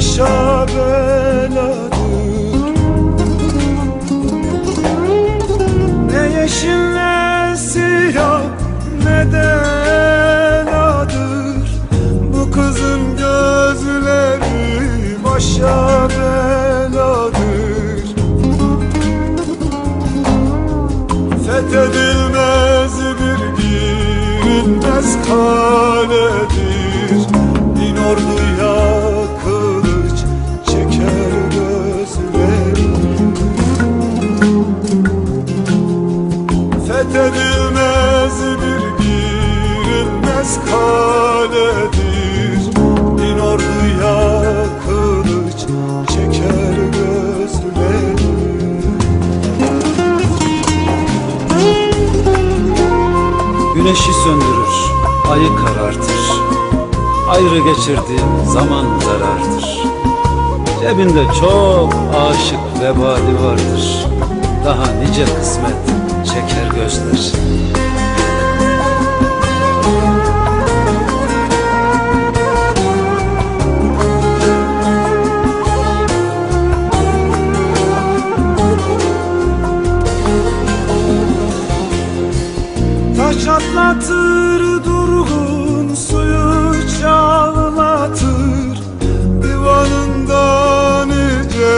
başa beladır Ne yeşille siyah ne de ladır Bu kızın gözleri başa beladır. Fethedilmez Fethedilmez bir girilmez kaledir Bin orduya kılıç çeker gözleri Güneşi söndürür, ayı karartır. Ayrı geçirdiğim zaman zarardır. Cebinde çok aşık vebali vardır. Daha nice kısmet çeker gözler. Taş atlatır durgun suyu çağlatır Divanından nice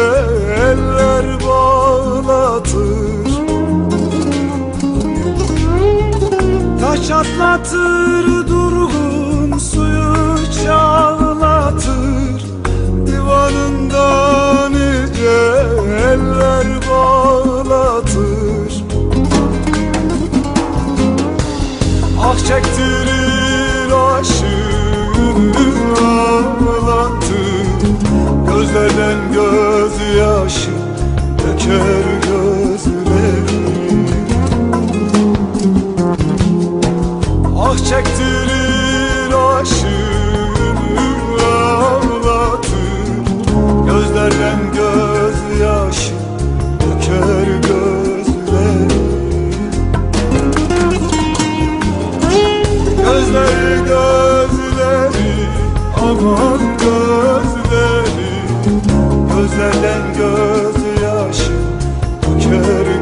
eller bağlatır. Taş atlatır Gözleden gözyaşı döker gözlerim. Ah çektirir aşığını ağlatır. Gözlerden gözyaşı döker gözlerim. Gözleri gözleri aman gözlerim yarın